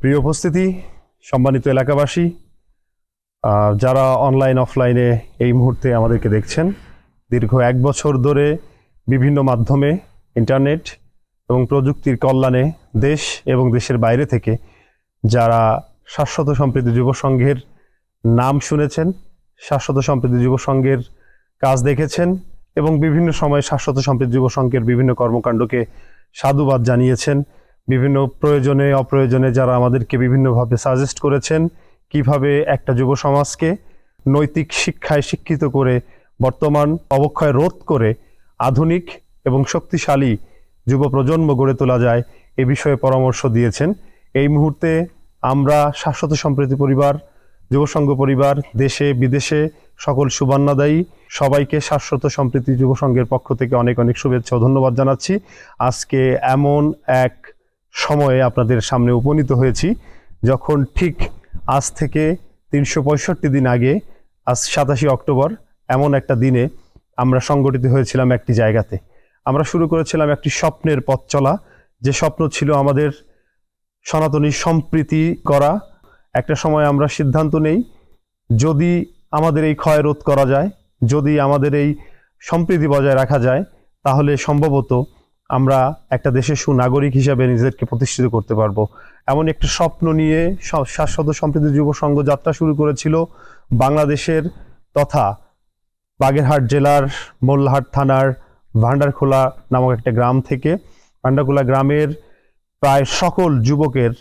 প্রিয় উপস্থিতি, সম্মানিত এলাকাবাসী যারা অনলাইন অফলাইনে এই মুহূর্তে আমাদেরকে দেখছেন, দীর্ঘ এক বছর ধরে বিভিন্ন মাধ্যমে ইন্টারনেট এবং প্রযুক্তির কল্যাণে দেশ এবং দেশের বাইরে থেকে যারা শাশ্বত সম্প্রীতি যুব সংঘের নাম শুনেছেন, শাশ্বত সম্প্রীতি যুব সংঘের কাজ দেখেছেন এবং বিভিন্ন সময়ে শাশ্বত সম্প্রীতি যুব সংঘের বিভিন্ন কর্মকাণ্ডকে সাধুবাদ জানিয়েছেন। বিভিন্ন প্রয়োজনে, অপ্রয়োজনে যারা আমাদেরকে বিভিন্নভাবে সাজেস্ট করেছেন কীভাবে একটা যুব সমাজকে নৈতিক শিক্ষায় শিক্ষিত করে বর্তমান অবক্ষয় রোধ করে আধুনিক এবং শক্তিশালী যুব প্রজন্ম গড়ে তোলা যায় এ বিষয়ে পরামর্শ দিয়েছেন। এই মুহূর্তে আমরা শাশ্বত সম্প্রীতি পরিবার যুবসংঘ পরিবার, দেশে, বিদেশে সকল সুবর্ণাদায়ী সবাইকে শাশ্বত সম্প্রীতি যুবসংঘের পক্ষ থেকে অনেক অনেক শুভেচ্ছা ও ধন্যবাদ জানাচ্ছি। আজকে এমন এক সময়ে আপনাদের সামনে উপনীত হয়েছি। যখন ঠিক আজ থেকে তিনশো পঁয়ষট্টি দিন আগে, আজ সাতাশি অক্টোবর, এমন একটা দিনে আমরা সংগঠিত হয়েছিলাম একটি জায়গাতে। আমরা শুরু করেছিলাম একটি স্বপ্নের পথ চলা। যে স্বপ্ন ছিল আমাদের সনাতনী সম্প্রীতি করা। একটা সময় আমরা সিদ্ধান্ত নেই, যদি আমাদের এই ক্ষয় রোধ করা যায়, যদি আমাদের এই সম্প্রীতি বজায় রাখা যায়, তাহলে সম্ভবত আমরা একটা দেশের সুনাগরিক হিসাবে নিজেদেরকে প্রতিষ্ঠিত করতে পারব। এমন একটা স্বপ্ন নিয়ে শাশ্বত সম্প্রীতি যুব সংঘ যাত্রা শুরু করেছিল বাংলাদেশের তথা বাগেরহাট জেলার মোল্লাহাট থানার ভান্ডারখোলা নামক একটা গ্রাম থেকে। ভান্ডারখোলা গ্রামের প্রায় সকল যুবকের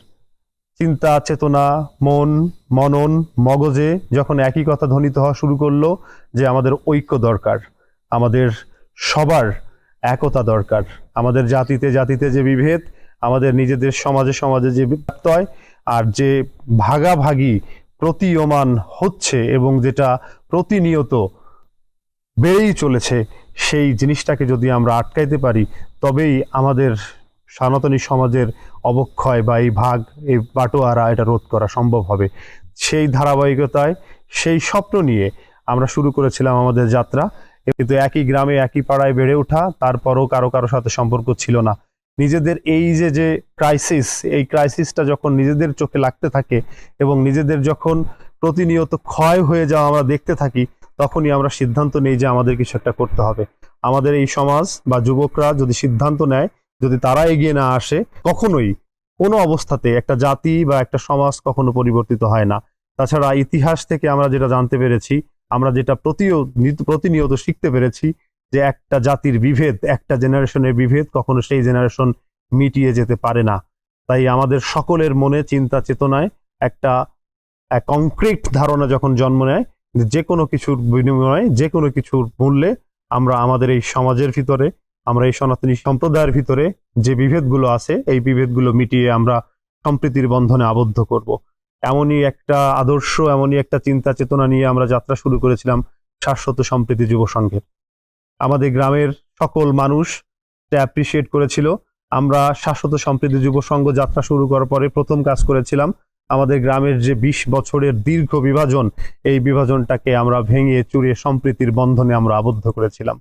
চিন্তা, চেতনা, মন, মনন, মগজে যখন একই কথা ধ্বনিত হওয়া শুরু করল যে আমাদের ঐক্য দরকার, আমাদের সবার একতা দরকার। আমাদের জাতিতে জাতিতে যে বিভেদ, আমাদের নিজেদের সমাজে সমাজে যে ব্যত্যয় আর যে ভাগাভাগি প্রতীয়মান হচ্ছে এবং যেটা প্রতিনিয়ত বেড়েই চলেছে, সেই জিনিসটাকে যদি আমরা আটকাইতে পারি, তবেই আমাদের সনাতনী সমাজের অবক্ষয় বা এই ভাগ, এই বাটোয়ারা এটা রোধ করা সম্ভব হবে। সেই ধারাবাহিকতায়, সেই স্বপ্ন নিয়ে আমরা শুরু করেছিলাম আমাদের যাত্রা। কিন্তু একই গ্রামে, একই পাড়ায় বেড়ে ওঠা, তারপরও কারও কারও সাথে সম্পর্ক ছিল না। নিজেদের এই যে যে ক্রাইসিস এই ক্রাইসিসটা যখন নিজেদের চোখে লাগতে থাকে এবং নিজেদের যখন প্রতিনিয়ত ক্ষয় হয়ে যাওয়া আমরা দেখতে থাকি, তখনই আমরা সিদ্ধান্ত নেই যে আমাদের কিছু একটা করতে হবে। আমাদের এই সমাজ বা যুবকরা যদি সিদ্ধান্ত নেয়, যদি তারা এগিয়ে না আসে, কখনোই কোনো অবস্থাতে একটা জাতি বা একটা সমাজ কখনো পরিবর্তিত হয় না। তাছাড়া ইতিহাস থেকে আমরা যেটা জানতে পেরেছি আমরা যেটা প্রতিনিয়ত শিখতে পেরেছি যে একটা জাতির বিভেদ, একটা জেনারেশনের বিভেদ কখনো সেই জেনারেশন মিটিয়ে যেতে পারে না। তাই আমাদের সকলের মনে চিন্তা চেতনায় একটা কংক্রিট ধারণা যখন জন্ম নেয়, যে কোনো কিছুর বিনিময়ে, যে কোনো কিছুর মূল্যে আমরা আমাদের এই সমাজের ভিতরে, আমরা এই সনাতনী সম্প্রদায়ের ভিতরে যে বিভেদগুলো আছে, এই বিভেদগুলো মিটিয়ে আমরা সম্প্রীতির বন্ধনে আবদ্ধ করব। এমনই একটা আদর্শ, এমনই একটা চিন্তা চেতনা নিয়ে আমরা যাত্রা শুরু করেছিলাম শাশ্বত সম্প্রীতি যুব সংঘের। আমাদের গ্রামের সকল মানুষ অ্যাপ্রিসিয়েট করেছিল। আমরা শাশ্বত সম্প্রীতি যুব সংঘ যাত্রা শুরু করার পরে প্রথম কাজ করেছিলাম আমাদের গ্রামের যে বিশ বছরের দীর্ঘ বিভাজন, এই বিভাজনটাকে আমরা ভেঙে চুরিয়ে সম্প্রীতির বন্ধনে আমরা আবদ্ধ করেছিলাম।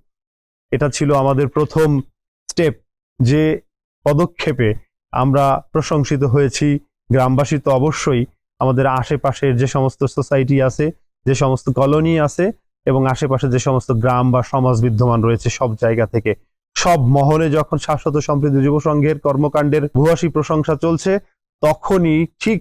এটা ছিল আমাদের প্রথম স্টেপ যে পদক্ষেপে আমরা প্রশংসিত হয়েছি। গ্রামবাসী তো অবশ্যই আমাদের আশেপাশের যে সমস্ত সোসাইটি আছে, যে সমস্ত কলোনি আছে এবং আশেপাশে যে সমস্ত গ্রাম বা সমাজ বিদ্যমান রয়েছে সব জায়গা থেকে, সব মহলে যখন শাশ্বত সম্প্রীতি যুব সংঘের কর্মকাণ্ডের ভূয়সী প্রশংসা চলছে, তখনই ঠিক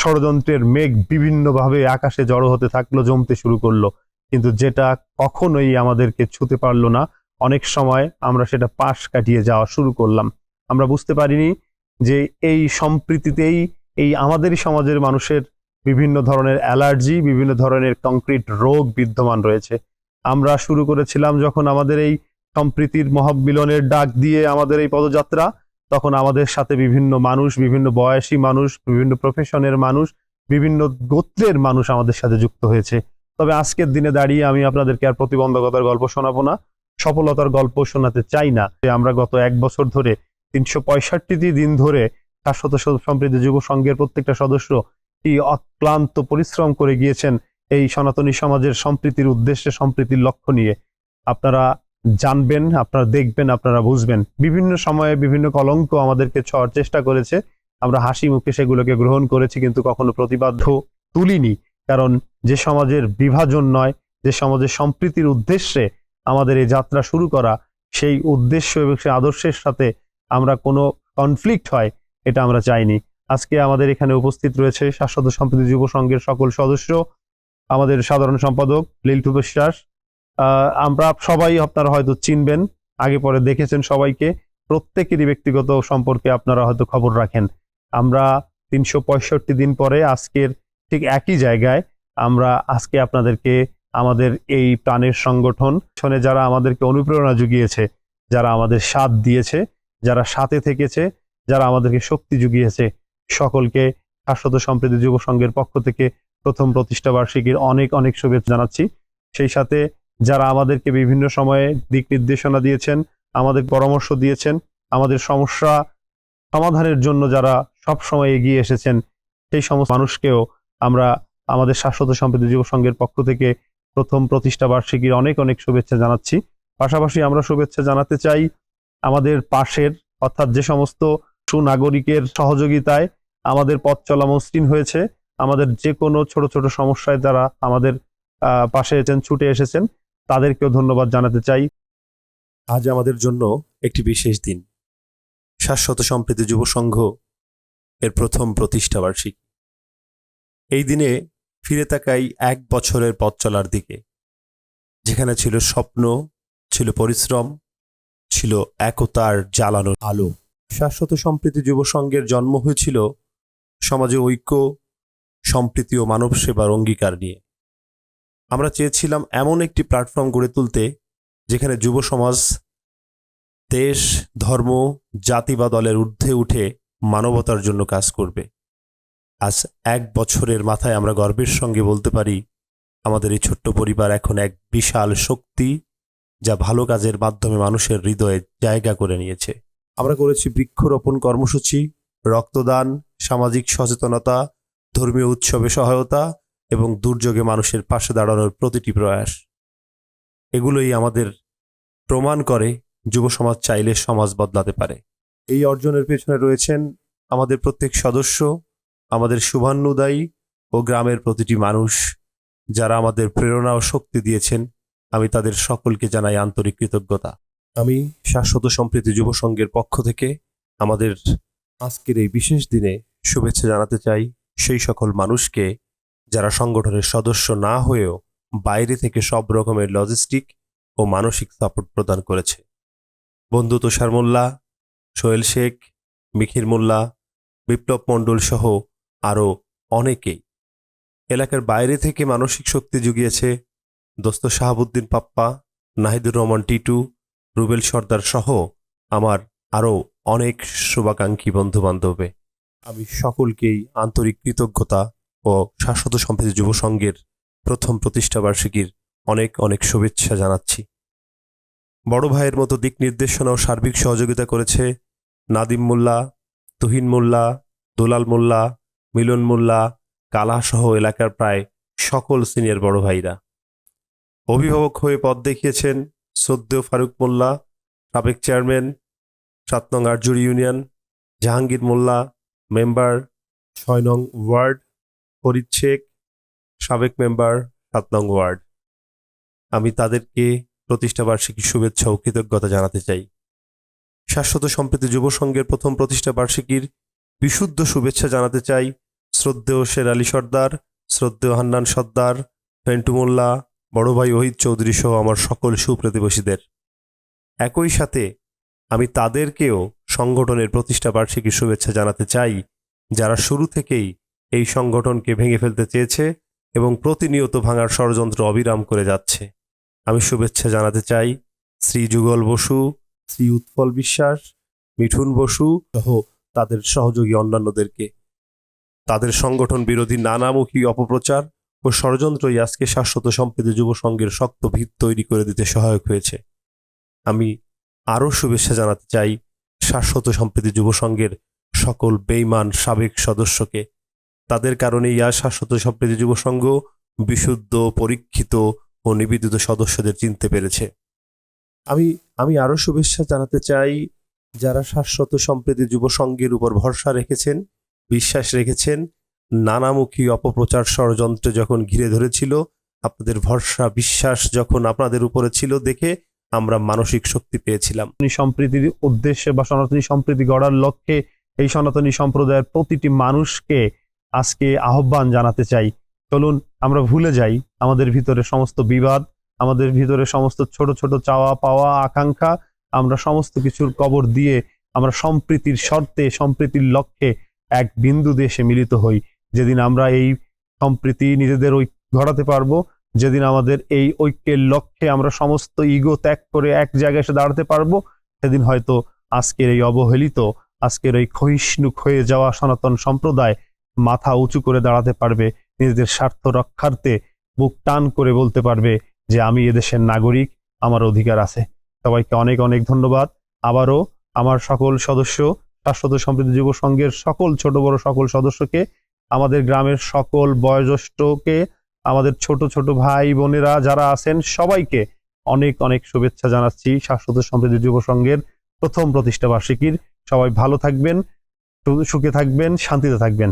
ষড়যন্ত্রের মেঘ বিভিন্নভাবে আকাশে জড়ো হতে থাকল, জমতে শুরু করল। কিন্তু যেটা কখনোই আমাদেরকে ছুতে পারল না, অনেক সময় আমরা সেটা পাশ কাটিয়ে যাওয়া শুরু করলাম। আমরা বুঝতে পারিনি যে এই সম্প্রীতিতেই এই আমাদেরই সমাজের মানুষের বিভিন্ন ধরনের অ্যালার্জি, বিভিন্ন ধরনের কংক্রিট রোগ বিদ্যমান রয়েছে। আমরা শুরু করেছিলাম যখন আমাদের এই সম্প্রীতির মহাবিলনের ডাক দিয়ে আমাদের এই পদযাত্রা, তখন আমাদের সাথে বিভিন্ন মানুষ, বিভিন্ন বয়সী মানুষ, বিভিন্ন প্রফেশনের মানুষ, বিভিন্ন গোত্রের মানুষ আমাদের সাথে যুক্ত হয়েছে। তবে আজকের দিনে দাঁড়িয়ে আমি আপনাদেরকে আর প্রতিবন্ধকতার গল্প শোনাবো না, সফলতার গল্প শোনাতে চাই না। যে আমরা গত এক বছর ধরে তিনশো পঁয়ষট্টিটি দিন ধরে শাশ্বত সম্প্রীতি যুব সংঘের প্রত্যেকটা সদস্য কি অক্লান্ত পরিশ্রম করে গিয়েছেন এই সনাতনী সমাজের সম্প্রীতির উদ্দেশ্যে, সম্প্রীতির লক্ষ্য নিয়ে? আপনারা জানবেন, আপনারা দেখবেন, আপনারা বুঝবেন। বিভিন্ন সময়ে বিভিন্ন কলঙ্ক আমাদেরকে ছোঁয়ার চেষ্টা করেছে। আমরা হাসি মুখে সেগুলোকে গ্রহণ করেছি কিন্তু কখনো প্রতিবাদ তুলিনি। কারণ যে সমাজের বিভাজন নয়, যে সমাজের সম্প্রীতির উদ্দেশ্যে আমাদের এই যাত্রা শুরু করা, সেই উদ্দেশ্য এবং সেই আদর্শের সাথে আমরা কোনো কনফ্লিক্ট হয় এটা আমরা চাইনি। আজকে আমাদের এখানে উপস্থিত রয়েছে শাশ্বত সম্প্রীতি যুব সংঘের সকল সদস্য, আমাদের সাধারণ সম্পাদক লিল্টু বিশ্বাস আমরা সবাই আপনারা হয়তো চিনবেন, আগে পরে দেখেছেন সবাইকে। প্রত্যেকেরই ব্যক্তিগত সম্পর্কে আপনারা হয়তো খবর রাখেন। আমরা তিনশো পঁয়ষট্টি দিন পরে আজকের ঠিক একই জায়গায় আমরা আজকে আপনাদেরকে আমাদের এই প্রাণের সংগঠন শোনে যারা আমাদেরকে অনুপ্রেরণা জুগিয়েছে, যারা আমাদের সাথ দিয়েছে, যারা সাথে থেকেছে যারা আমাদেরকে শক্তি জুগিয়েছে, সকলকে শাশ্বত সম্প্রীতি যুব সংঘের পক্ষ থেকে প্রথম প্রতিষ্ঠা বার্ষিকীর অনেক অনেক শুভেচ্ছা জানাচ্ছি। সেই সাথে যারা আমাদেরকে বিভিন্ন সময়ে দিক নির্দেশনা দিয়েছেন, আমাদের পরামর্শ দিয়েছেন, আমাদের সমস্যা সমাধানের জন্য যারা সব সময় এগিয়ে এসেছেন, সেই সমস্ত মানুষকেও আমরা আমাদের শাশ্বত সম্প্রীতি যুব সংঘের পক্ষ থেকে প্রথম প্রতিষ্ঠা বার্ষিকীর অনেক অনেক শুভেচ্ছা জানাচ্ছি। পাশাপাশি আমরা শুভেচ্ছা জানাতে চাই আমাদের পাশের, অর্থাৎ যে সমস্ত সুনাগরিকের সহযোগিতায় আমাদের পথ চলা মসৃণ হয়েছে। আমাদের যে কোনো ছোট ছোট সমস্যায় যারা আমাদের পাশে এসেছেন ছুটে এসেছেন, তাদেরকেও ধন্যবাদ জানাতে চাই। আজ আমাদের জন্য একটি বিশেষ দিন। শাশ্বত সম্প্রীতি যুব সংঘ এর প্রথম প্রতিষ্ঠা বার্ষিকী। এই দিনে ফিরে তাকাই এক বছরের পথ চলার দিকে, যেখানে ছিল স্বপ্ন, ছিল পরিশ্রম, ছিল একতার জ্বালানো আলো। শাশ্বত সম্প্রীতি যুব সংঘের জন্ম হয়েছিল সমাজে ঐক্য, সম্প্রীতি ও মানব সেবার অঙ্গীকার নিয়ে। আমরা চেয়েছিলাম এমন একটি প্ল্যাটফর্ম গড়ে তুলতে যেখানে যুব সমাজ, দেশ, ধর্ম, জাতি বা দলের ঊর্ধ্বে উঠে মানবতার জন্য কাজ করবে। আজ এক বছরের মাথায় আমরা গর্বের সঙ্গে বলতে পারি, আমাদের এই ছোট্ট পরিবার এখন এক বিশাল শক্তি যা ভালো কাজের মাধ্যমে মানুষের হৃদয়ে জায়গা করে নিয়েছে। আমরা করেছি বৃক্ষরোপণ কর্মসূচি, রক্তদান, সামাজিক সচেতনতা, ধর্মীয় উৎসবে সহায়তা এবং দুর্যোগে মানুষের পাশে দাঁড়ানোর প্রতিটি প্রয়াস। এগুলোই আমাদের প্রমাণ করে যুব সমাজ চাইলে সমাজ বদলাতে পারে। এই অর্জনের পেছনে রয়েছেন আমাদের প্রত্যেক সদস্য, আমাদের শুভান্নুদায়ী ও গ্রামের প্রতিটি মানুষ যারা আমাদের প্রেরণা ও শক্তি দিয়েছেন। আমি তাদের সকলকে জানাই আন্তরিক কৃতজ্ঞতা। আমি শাশ্বত সম্প্রীতি যুব সংঘের পক্ষ থেকে আমাদের আজকের এই বিশেষ দিনে শুভেচ্ছা জানাতে চাই সেই সকল মানুষকে যারা সংগঠনের সদস্য না হয়েও বাইরে থেকে সব রকমের লজিস্টিক ও মানসিক সাপোর্ট প্রদান করেছে। বন্ধু তুষার মোল্লা, সোহেল শেখ, মিখির মোল্লা, বিপ্লব মণ্ডল সহ আরও অনেকেই। এলাকার বাইরে থেকে মানসিক শক্তি জুগিয়েছে দোস্ত শাহাবুদ্দিন পাপ্পা, নাহিদুর রহমান টিটু রুবেল সর্দার সহ আমার আরও অনেক শুভাকাঙ্ক্ষী বন্ধু বান্ধবে আমি সকলকেই আন্তরিক কৃতজ্ঞতা ও শাশ্বত সম্প্রীতি যুব সংঘের প্রথম প্রতিষ্ঠা বার্ষিকীর অনেক অনেক শুভেচ্ছা জানাচ্ছি। বড় ভাইয়ের মতো দিক নির্দেশনা ও সার্বিক সহযোগিতা করেছে নাদিম মোল্লা, তুহিন মোল্লা, দুলাল মোল্লা, মিলন মোল্লা, কালা সহ এলাকার প্রায় সকল সিনিয়র বড় ভাইরা। অভিভাবক হয়ে পথ দেখিয়েছেন সদ্য ফারুক মোল্লা, সাবেক চেয়ারম্যান, সাত নং আরজুরি ইউনিয়ন, জাহাঙ্গীর মোল্লা, মেম্বার, ছয় নং ওয়ার্ড, ফরিদ শেখ, সাবেক মেম্বার, সাত নং ওয়ার্ড। আমি তাদেরকে প্রতিষ্ঠা বার্ষিকী শুভেচ্ছা ও কৃতজ্ঞতা জানাতে চাই। শাশ্বত সম্প্রীতি যুব সংঘের প্রথম প্রতিষ্ঠা বার্ষিকীর বিশুদ্ধ শুভেচ্ছা জানাতে চাই শ্রদ্ধেয় শের আলী সর্দার, শ্রদ্ধেয় হান্নান সর্দার পেন্টু মোল্লা বড় ভাই ওহিদ চৌধুরী সহ আমার সকল সুপ্রতিবেশীদের। একই সাথে আমি তাদেরকেও সংগঠনের প্রতিষ্ঠা বার্ষিকীর শুভেচ্ছা জানাতে চাই, যারা শুরু থেকেই এই সংগঠনকে ভেঙে ফেলতে চেয়েছে এবং প্রতিনিয়ত ভাঙার ষড়যন্ত্র অবিরাম করে যাচ্ছে। আমি শুভেচ্ছা জানাতে চাই শ্রী যুগল বসু, শ্রী উৎপল বিশ্বাস, মিঠুন বসু সহ তাদের সহযোগী অন্যান্যদেরকে। তাদের সংগঠন বিরোধী নানামুখী অপপ্রচার ও ষড়যন্ত্রই আজকে শাশ্বত সম্প্রীতি যুব সংঘের শক্ত ভিত তৈরি করে দিতে সহায়ক হয়েছে। আমি আরও শুভেচ্ছা জানাতে চাই শাশ্বত সম্প্রীতি যুব সংঘের সকল বেইমান সাবেক সদস্যকে। তাদের কারণেই আজ শাশ্বত সম্প্রীতি যুব সংঘ বিশুদ্ধ, পরীক্ষিত ও নিবেদিত সদস্যদের চিনতে পেরেছে। আমি আমি আরও শুভেচ্ছা জানাতে চাই যারা শাশ্বত সম্প্রীতি যুব সংঘের উপর ভরসা রেখেছেন, বিশ্বাস রেখেছেন নানামুখী অপপ্রচার ষড়যন্ত্র যখন ঘিরে ধরেছিল, আপনাদের ভরসা, বিশ্বাস যখন আপনাদের উপরে ছিল দেখে আমরা মানসিক শক্তি পেয়েছিলাম। সম্প্রীতির উদ্দেশ্যে বা সনাতনী সম্প্রীতি গড়ার লক্ষ্যে এই সনাতনী সম্প্রদায়ের প্রতিটি মানুষকে আজকে আহ্বান জানাতে চাই। চলুন, আমরা ভুলে যাই আমাদের ভিতরে সমস্ত বিবাদ, আমাদের ভিতরে সমস্ত ছোট ছোট চাওয়া পাওয়া আকাঙ্ক্ষা, আমরা সমস্ত কিছুর কবর দিয়ে আমরা সম্প্রীতির শর্তে, সম্প্রীতির লক্ষ্যে এক বিন্দু দেশে মিলিত হই। যেদিন আমরা এই সম্প্রীতি নিজেদের ওই ঘটাতে পারব, যেদিন আমাদের এই ঐক্যের লক্ষ্যে আমরা সমস্ত ইগো ত্যাগ করে এক জায়গায় এসে দাঁড়াতে পারব, সেদিন হয়তো আজকের এই অবহেলিত, আজকের এই ক্ষয়িষ্ণু হয়ে যাওয়া সনাতন সম্প্রদায় মাথা উঁচু করে দাঁড়াতে পারবে, নিজেদের স্বার্থ রক্ষার্থে বুক টান করে বলতে পারবে যে আমি এদেশের নাগরিক, আমার অধিকার আছে। সবাইকে অনেক অনেক ধন্যবাদ। আবারও আমার সকল সদস্য, শাশ্বত সম্প্রীতি যুব সংঘের সকল ছোট বড় সকল সদস্যকে আমাদের গ্রামের সকল বয়োজ্যেষ্ঠকে, আমাদের ছোট ছোট ভাই বোনেরা যারা আছেন, সবাইকে অনেক অনেক শুভেচ্ছা জানাচ্ছি শাশ্বত সমৃদ্ধি যুব সংঘের প্রথম প্রতিষ্ঠা বার্ষিকীর। সবাই ভালো থাকবেন, সুখে থাকবেন, শান্তিতে থাকবেন।